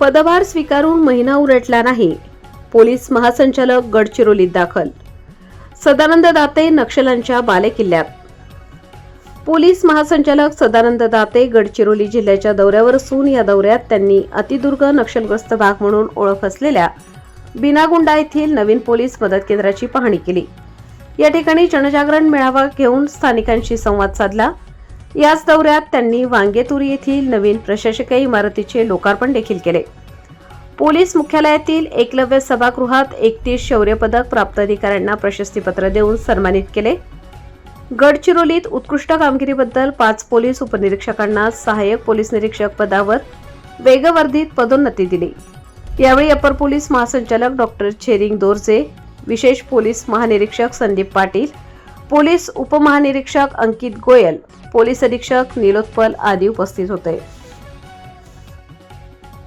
पदभार स्वीकारून महिना उलटला नाही. पोलीस महासंचालक गडचिरोलीत दाखल. सदानंद दाते नक्षलांच्या बालेकिल्ल्यात. पोलीस महासंचालक सदानंद दाते गडचिरोली जिल्ह्याच्या दौऱ्यावर असून या दौऱ्यात त्यांनी अतिदुर्ग नक्षलग्रस्त भाग म्हणून ओळख असलेल्या बिनागुंडा येथील नवीन पोलीस मदत केंद्राची पाहणी केली. या ठिकाणी जनजागरण मेळावा घेऊन स्थानिकांशी संवाद साधला. याच दौऱ्यात त्यांनी वांगेतुरी येथील नवीन प्रशासकीय इमारतीचे लोकार्पण देखील केले. पोलीस मुख्यालयातील एकलव्य सभागृहात एकतीस शौर्य पदक प्राप्त अधिकाऱ्यांना प्रशस्तीपत्र देऊन सन्मानित केले. गडचिरोलीत उत्कृष्ट कामगिरीबद्दल पाच पोलीस उपनिरीक्षकांना सहाय्यक पोलीस निरीक्षक पदावर वेगवर्धित पदोन्नती दिली. यावेळी अपर पोलीस महासंचालक डॉक्टर छेरिंग दोरजे विशेष पोलीस महानिरीक्षक संदीप पाटील पोलीस उपमहानिरीक्षक अंकित गोयल पोलीस अधीक्षक निलोत्पल आदी उपस्थित होते.